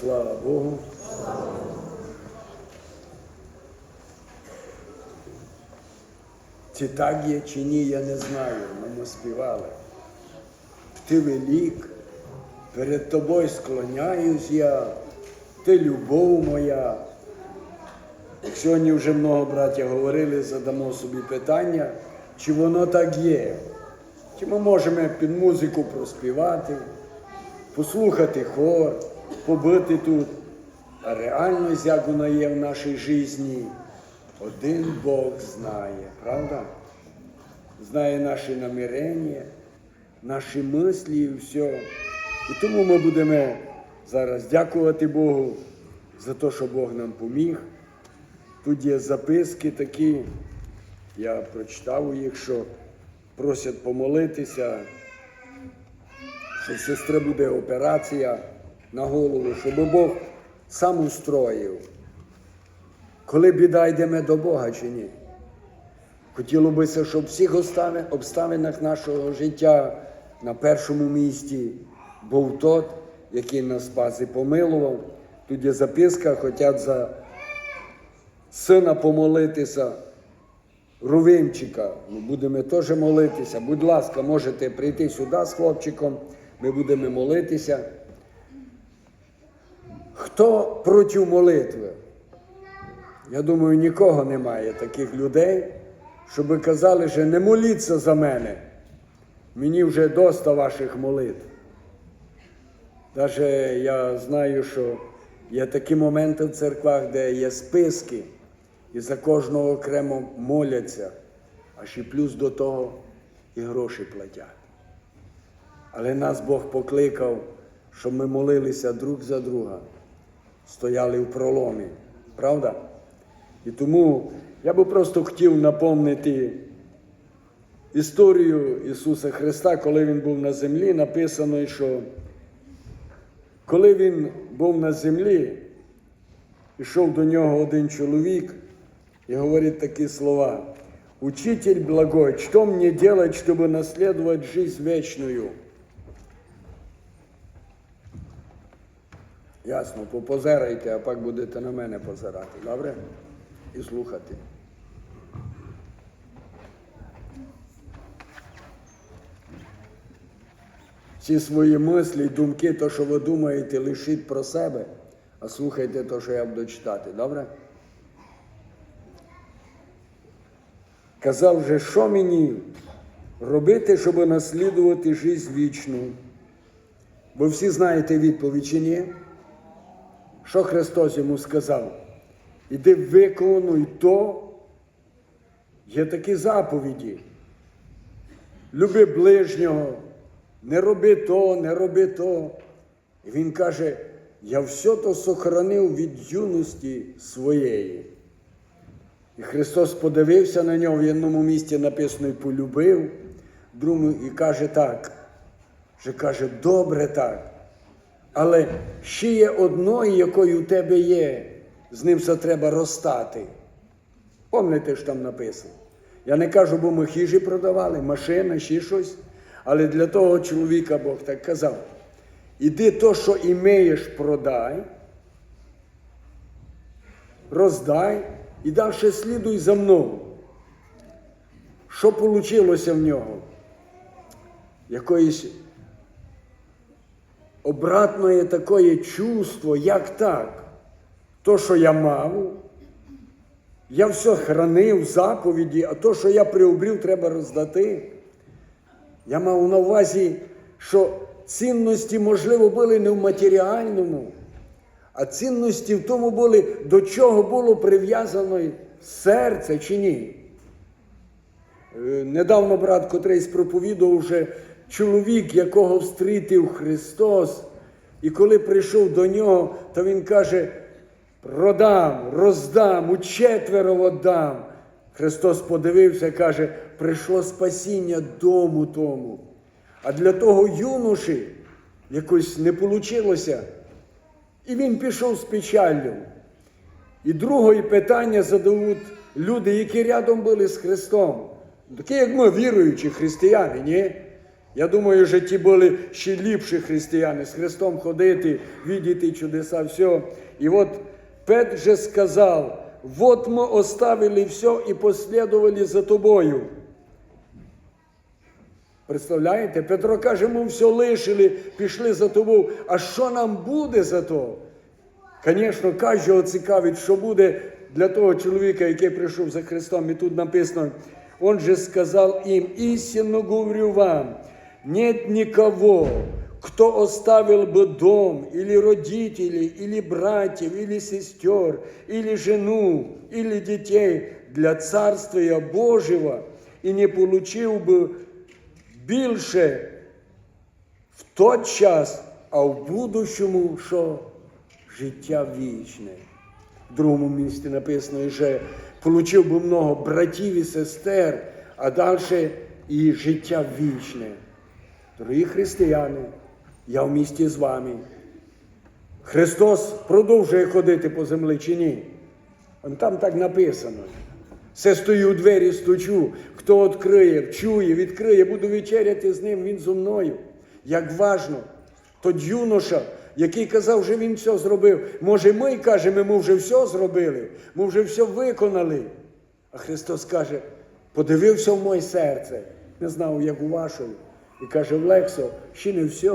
Слава Богу. Чи так є, чи ні, я не знаю. Ми співали. Ти велик, перед тобою склоняюсь я, ти любов моя. Сьогодні вже много браття говорили, задамо собі питання, чи воно так є. Чи ми можемо під музику проспівати, послухати хор, побити тут. А реальність, як вона є в нашій житті, один Бог знає, правда? Знає наші намірення, наші мислі і все. І тому ми будемо зараз дякувати Богу за те, що Бог нам поміг. Тут є записки такі, я прочитав їх, що просять помолитися, що в сестри буде операція на голову, щоб Бог сам устроїв. Коли біда йдемо до Бога чи ні? Хотіло бися, щоб в всіх обставинах нашого життя на першому місці був тот, який нас спас і помилував. Тут є записка, хочуть за сина помолитися, Рувимчика. Ну, будемо теж молитися. Будь ласка, можете прийти сюди з хлопчиком, ми будемо молитися. Хто проти молитви? Я думаю, нікого немає таких людей, щоб казали, що не моліться за мене. Мені вже доста ваших молитв. Даже я знаю, що є такі моменти в церквах, де є списки, і за кожного окремо моляться, а ще плюс до того і гроші платять. Але нас Бог покликав, щоб ми молилися друг за друга, стояли в проломі. Правда? І тому я би просто хотів напомнити історію Ісуса Христа, коли Він був на землі, написано, що коли Він був на землі, йшов до нього один чоловік і говорить такі слова. Учитель благой, что мне делать, чтобы наследовать жизнь вечную? Ясно, попозерайте, а пак будете на мене позирати, добре? І слухати. Всі свої мислі, думки, то, що ви думаєте, лишіть про себе, а слухайте те, що я буду читати, добре? Казав же, що мені робити, щоб наслідувати життя вічну? Бо всі знаєте відповідь чи ні? Що Христос йому сказав? Іди виконуй то, є такі заповіді. Люби ближнього, не роби то, не роби то. І він каже, я все то сохранив від юності своєї. І Христос подивився на нього, в одному місці написано і полюбив, другому і каже так, що каже, добре так. Але ще є одної, якою у тебе є, з ним все треба розстати. Пам'ятаєте, що там написано? Я не кажу, бо ми хижі продавали, машина, ще щось. Але для того чоловіка Бог так казав: іди то, що імеєш, продай, роздай і далі слідуй за мною. Що вийшло в нього? Якоїсь обратної такої чувство, як так? То, що я мав, я все хранив заповіді, а то, що я приобрів, треба роздати. Я мав на увазі, що цінності, можливо, були не в матеріальному, а цінності в тому були, до чого було прив'язано серце чи ні. Е, Недавно брат, котрий проповідував вже чоловік, якого встрітив Христос, і коли прийшов до нього, то він каже: продам, роздам, у четверо віддам. Христос подивився, каже, прийшло спасіння дому тому. А для того юноші якось не вийшло. І він пішов з печаллю. І друге питання задають люди, які рядом були з Христом. Такі, як ми, віруючі християни, ні? Я думаю, що ті були ще ліпші християни, з Христом ходити, видіти чудеса, все. І от Петр же сказав, вот мы оставили все и последовали за тобою. Представляєте? Петро каже, ми все лишили, пішли за тобою. А що нам буде за то? Звісно, кожного цікавить, що буде для того чоловіка, який прийшов за Христом. І тут написано, Он же сказал им, истинно говорю вам, нет никого, кто оставил бы дом, или родителей, или братьев, или сестер, или жену, или детей для Царствия Божьего, и не получил бы більше в той час, а в будущому що? Життя вічне. В другому місці написано, що получив би много братів і сестер, а далі і життя вічне. Дорогі християни, я в місті з вами. Христос продовжує ходити по землі чи ні? Там так написано. Все стою у двері, стучу. Хто відкриє, чує, відкриє, буду вечеряти з ним, він зо мною. Як важно, то юноша, який казав, що він все зробив. Може, ми кажемо, ми вже все зробили, ми вже все виконали. А Христос каже, подивився в моє серце, не знав, як у вашому. І каже, Лексо, ще не все.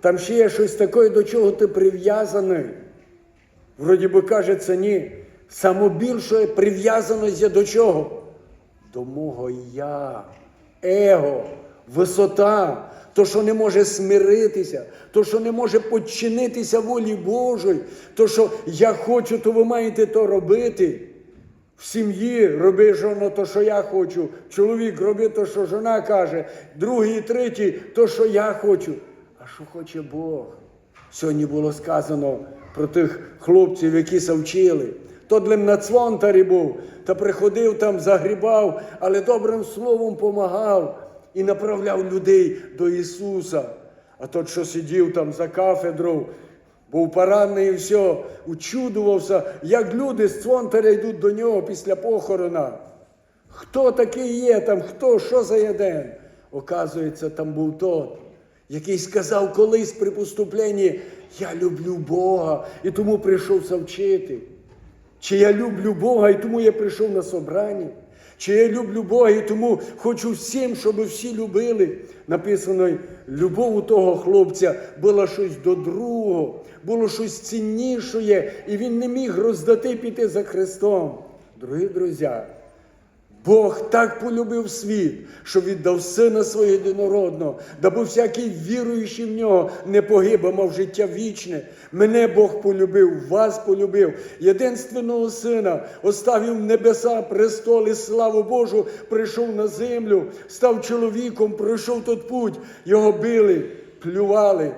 Там ще є щось таке, до чого ти прив'язаний. Вроді би кажеться, ні. Самобільшої прив'язаність є до чого? До мого я, его, висота, то, що не може смиритися, то, що не може підчинитися волі Божої, то, що я хочу, то ви маєте то робити. В сім'ї роби жоно то, що я хочу. Чоловік роби то, що жона каже, другий, третій, то, що я хочу. А що хоче Бог? Сьогодні було сказано про тих хлопців, які се вчили. То для на цвонтарі був, та приходив там, загрібав, але добрим словом помагав і направляв людей до Ісуса. А тот, що сидів там за кафедрою, був поранений і все, учудувався, як люди з цвонтаря йдуть до нього після похорона. Хто такий є там, хто, що за єден? Оказується, там був тот, який сказав колись при поступленні, я люблю Бога і тому прийшов вчити. Чи я люблю Бога і тому я прийшов на собрання? Чи я люблю Бога і тому хочу всім, щоб всі любили. Написано, любов у того хлопця була щось до другого, було щось цінніше, і він не міг роздати піти за Христом. Дорогі друзі, Бог так полюбив світ, що віддав сина свого єдинородного, даби всякий віруючий в нього не погиб, а мав життя вічне. Мене Бог полюбив, вас полюбив. Єдинственного сина оставив небеса, престоли, славу Божу, прийшов на землю, став чоловіком, пройшов тот путь, його били, плювали.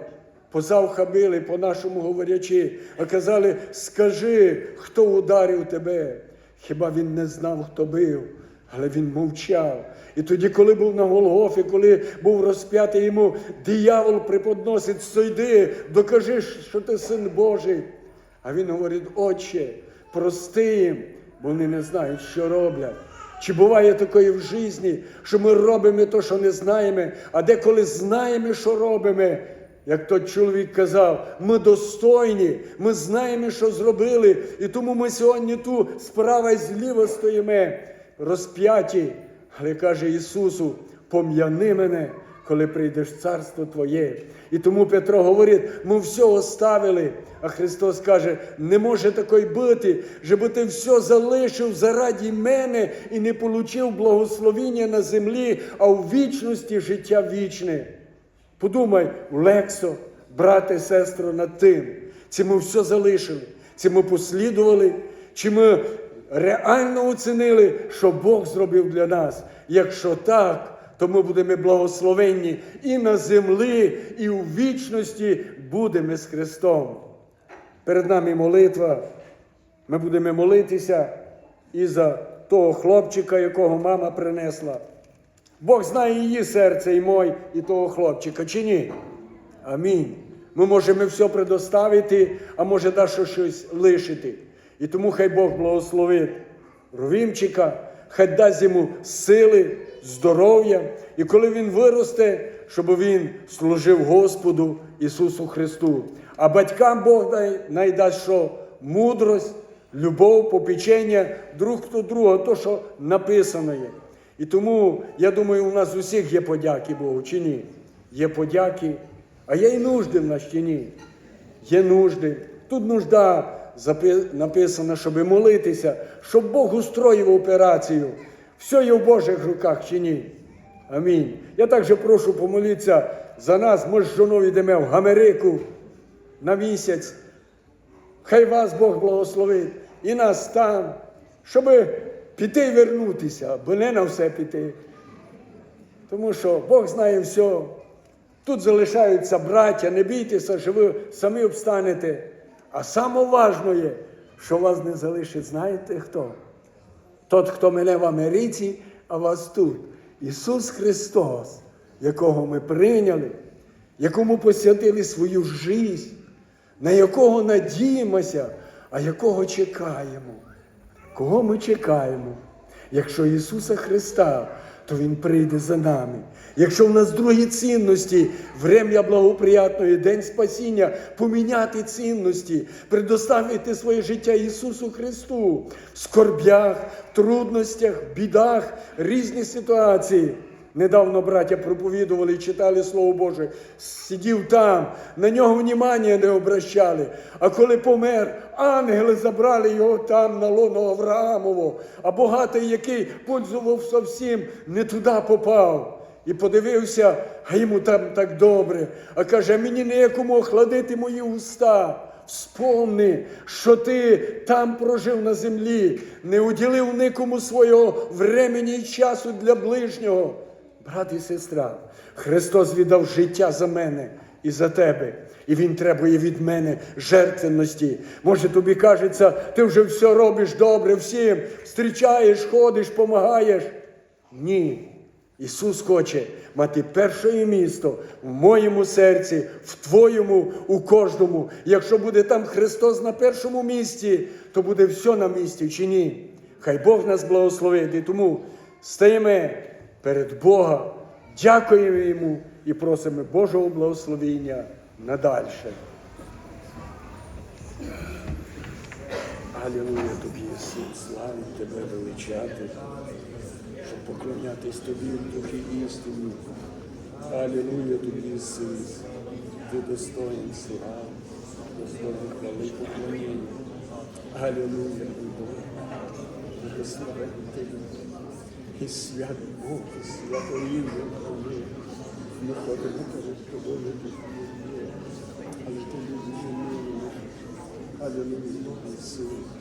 Позавха били, по-нашому говорячи, а казали, скажи, хто ударив тебе. Хіба він не знав, хто бив, але він мовчав. І тоді, коли був на Голгофі, коли був розп'ятий йому, диявол приподносить, сойди, докажи, що ти син Божий. А він говорить, Отче, прости їм, бо вони не знають, що роблять. Чи буває таке в житті, що ми робимо те, що не знаємо, а деколи знаємо, що робимо, як той чоловік казав, ми достойні, ми знаємо, що зробили, і тому ми сьогодні ту справа і зліва стоїмо, розп'яті. Але каже Ісусу, пом'яни мене, коли прийдеш в царство Твоє. І тому Петро говорить, ми все оставили. А Христос каже, не може такої бути, щоб ти все залишив заради мене і не получив благословіння на землі, а у вічності життя вічне. Подумай, Лексо, брате, сестро, над тим, чи ми все залишили, чи ми послідували, чи ми реально оцінили, що Бог зробив для нас. Якщо так, то ми будемо благословенні і на землі, і у вічності будемо з Христом. Перед нами молитва. Ми будемо молитися і за того хлопчика, якого мама принесла. Бог знає її серце і мой, і того хлопчика, чи ні? Амінь. Ми можемо все предоставити, а може даже щось лишити. І тому хай Бог благословить Ровімчика, хай дасть йому сили, здоров'я. І коли він виросте, щоб він служив Господу Ісусу Христу. А батькам Бог найдасть що? Мудрость, любов, попечення друг до друга, то, що написано є. І тому, я думаю, у нас усіх є подяки Богу, чи ні? Є подяки, а є і нужди в нас чи ні? Є нужди. Тут нужда написана, щоб молитися, щоб Бог устроїв операцію. Все є в Божих руках чи ні? Амінь. Я також прошу помолитися за нас. Ми з жоною йдемо в Америку на місяць. Хай вас Бог благословить і нас там, щоб піти і вернутися, бо не на все піти. Тому що Бог знає все. Тут залишаються браття, не бійтеся, що ви самі обстанете. А саме що вас не залишить, знаєте хто? Тот, хто мене в Америці, а вас тут. Ісус Христос, якого ми прийняли, якому посвятили свою життя, на якого надіємося, а якого чекаємо. Кого ми чекаємо? Якщо Ісуса Христа, то Він прийде за нами. Якщо в нас другі цінності, врем'я благоприятної, день спасіння, поміняти цінності, предоставити своє життя Ісусу Христу в скорбях, трудностях, бідах, різні ситуації. Недавно браття проповідували і читали Слово Боже, сидів там, на нього внимання не обращали. А коли помер, ангели забрали його там на лоно Авраамово, а богатий, який пользував зовсім не туди попав. І подивився, а йому там так добре. А каже, мені ніякому охладити мої уста. Вспомни, що ти там прожив на землі, не уділив нікому свого времені і часу для ближнього. Брат і сестра, Христос віддав життя за мене і за тебе. І Він требує від мене жертвенності. Може, тобі кажеться, ти вже все робиш добре всім, зустрічаєш, ходиш, помагаєш. Ні. Ісус хоче мати перше місто в моєму серці, в Твоєму, у кожному. Якщо буде там Христос на першому місці, то буде все на місці чи ні. Хай Бог нас благословить. І тому стаємо перед Бога, дякуємо Йому і просимо Божого благословення надальше. Алілуя тобі, Ісус, славу тебе величати, щоб поклонятись тобі в духі істині. Алілуя тобі, Ісус, ти достоїн слави, достоїн хвали поклоніння. Алілуя, Бог, благословен ти, і святий Бог, і свято ім'я Твоє. Ми ходимо перед тобою, але ти любиш і милуєш. Алілуя, Ісус, слава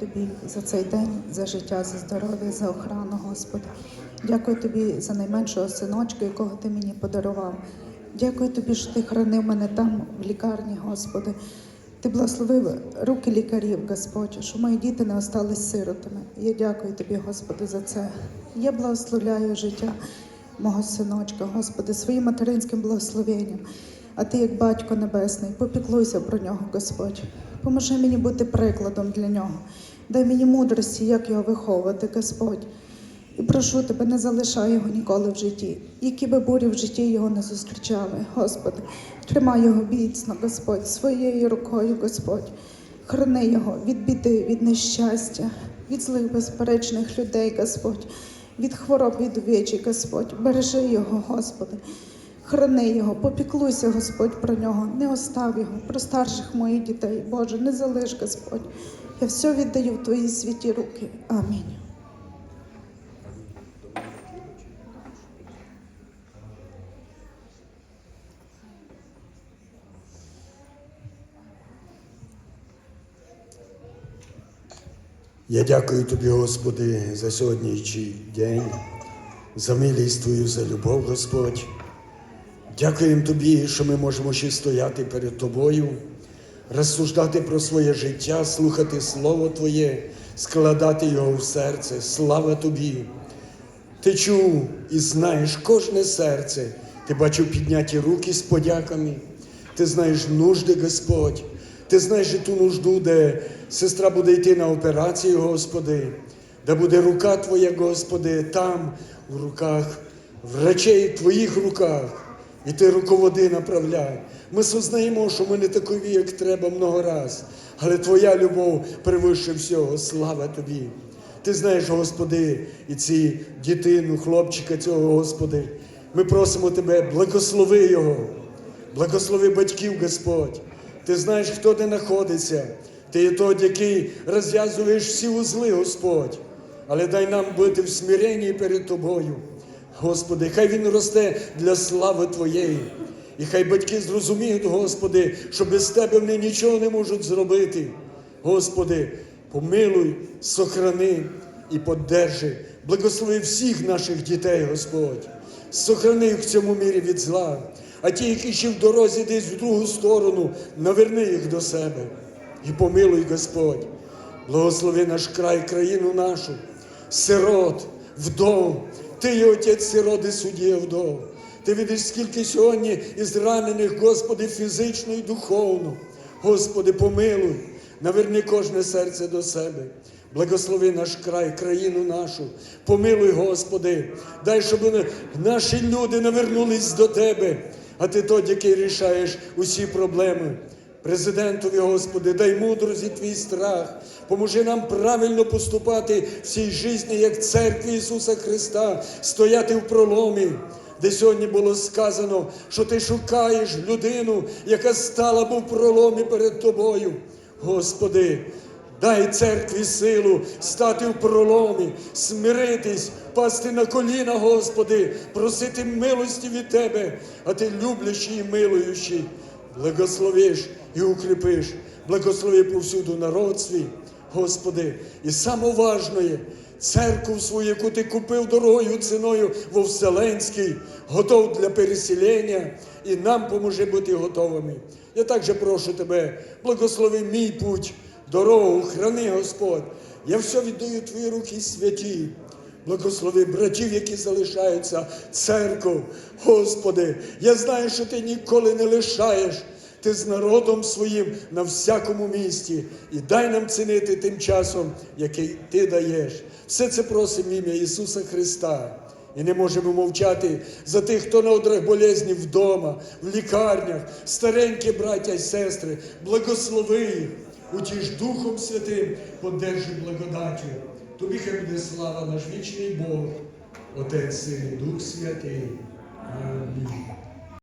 тобі за цей день, за життя, за здоров'я, за охрану, Господи. Дякую тобі за найменшого синочка, якого ти мені подарував. Дякую тобі, що ти хранив мене там, в лікарні, Господи. Ти благословив руки лікарів, Господь, що мої діти не остались сиротами. Я дякую тобі, Господи, за це. Я благословляю життя мого синочка, Господи, своїм материнським благословенням. А ти, як батько небесний, попіклуйся про нього, Господь. Поможи мені бути прикладом для нього. Дай мені мудрості, як його виховувати, Господь. І прошу тебе, не залишай його ніколи в житті. Які би бурі в житті його не зустрічали, Господи, тримай його міцно, Господь, своєю рукою, Господь. Храни його від біди, від нещастя, від злих безперечних людей, Господь, від хвороб, від увечі, Господь. Бережи його, Господи. Храни його, попіклуйся, Господь, про нього, не остав його, про старших моїх дітей. Боже, не залиш, Господь. Я все віддаю в Твої святі руки. Амінь. Я дякую тобі, Господи, за сьогоднішній день, за милість Твою, за любов, Господь. Дякуємо Тобі, що ми можемо ще стояти перед Тобою, розсуждати про своє життя, слухати Слово Твоє, складати його в серце. Слава Тобі! Ти чув і знаєш кожне серце. Ти бачив підняті руки з подяками. Ти знаєш нужди, Господь. Ти знаєш і ту нужду, де сестра буде йти на операцію, Господи, де буде рука Твоя, Господи, там, в руках, врачей в Твоїх руках. І ти руководи направляй. Ми сознаємо, що ми не такові, як треба много раз. Але Твоя любов превише всього. Слава Тобі. Ти знаєш, Господи, і ці дитину, хлопчика цього, Господи. Ми просимо Тебе, благослови його, благослови батьків, Господь. Ти знаєш, хто де знаходиться. Ти є той, який розв'язуєш всі узли, Господь. Але дай нам бути в смиренні перед Тобою. Господи, хай він росте для слави Твоєї. І хай батьки зрозуміють, Господи, що без Тебе вони нічого не можуть зробити. Господи, помилуй, сохрани і поддержи. Благослови всіх наших дітей, Господь. Сохрани їх в цьому мірі від зла. А ті, які ще в дорозі десь в другу сторону, наверни їх до себе. І помилуй, Господь. Благослови наш край, країну нашу, сирот, вдов. Ти є отець сирот і суддя вдов. Ти видиш, скільки сьогодні із ранених, Господи, фізично і духовно. Господи, помилуй, наверни кожне серце до себе. Благослови наш край, країну нашу. Помилуй, Господи, дай, щоб наші люди навернулись до Тебе, а Ти той, який рішаєш усі проблеми. Президентові, Господи, дай мудрості Твій страх. Поможи нам правильно поступати в цій житті, як церкві Ісуса Христа, стояти в проломі, де сьогодні було сказано, що ти шукаєш людину, яка стала б у проломі перед тобою. Господи, дай церкві силу стати в проломі, смиритись, пасти на коліна, Господи, просити милості від Тебе, а Ти люблячий і милуючий. Благословиш і укріпиш, благослови повсюду народ свій, Господи, і саме важне, церкву свою, яку ти купив дорогою ціною во Вселенській, готов для переселення, і нам поможи бути готовими. Я також прошу тебе, благослови мій путь, дорогу, храни, Господь. Я все віддаю Твої руки святі. Благослови братів, які залишаються церков. Господи, я знаю, що ти ніколи не лишаєш. Ти з народом своїм на всякому місці. І дай нам цінити тим часом, який ти даєш. Все це просимо ім'я Ісуса Христа. І не можемо мовчати за тих, хто на одрах болезні вдома, в лікарнях, старенькі браття і сестри, благослови їх, утіш Духом Святим, подержи благодаттю. Тобі хай буде слава наш вічний Бог, Отець Син і Дух Святий. Амінь.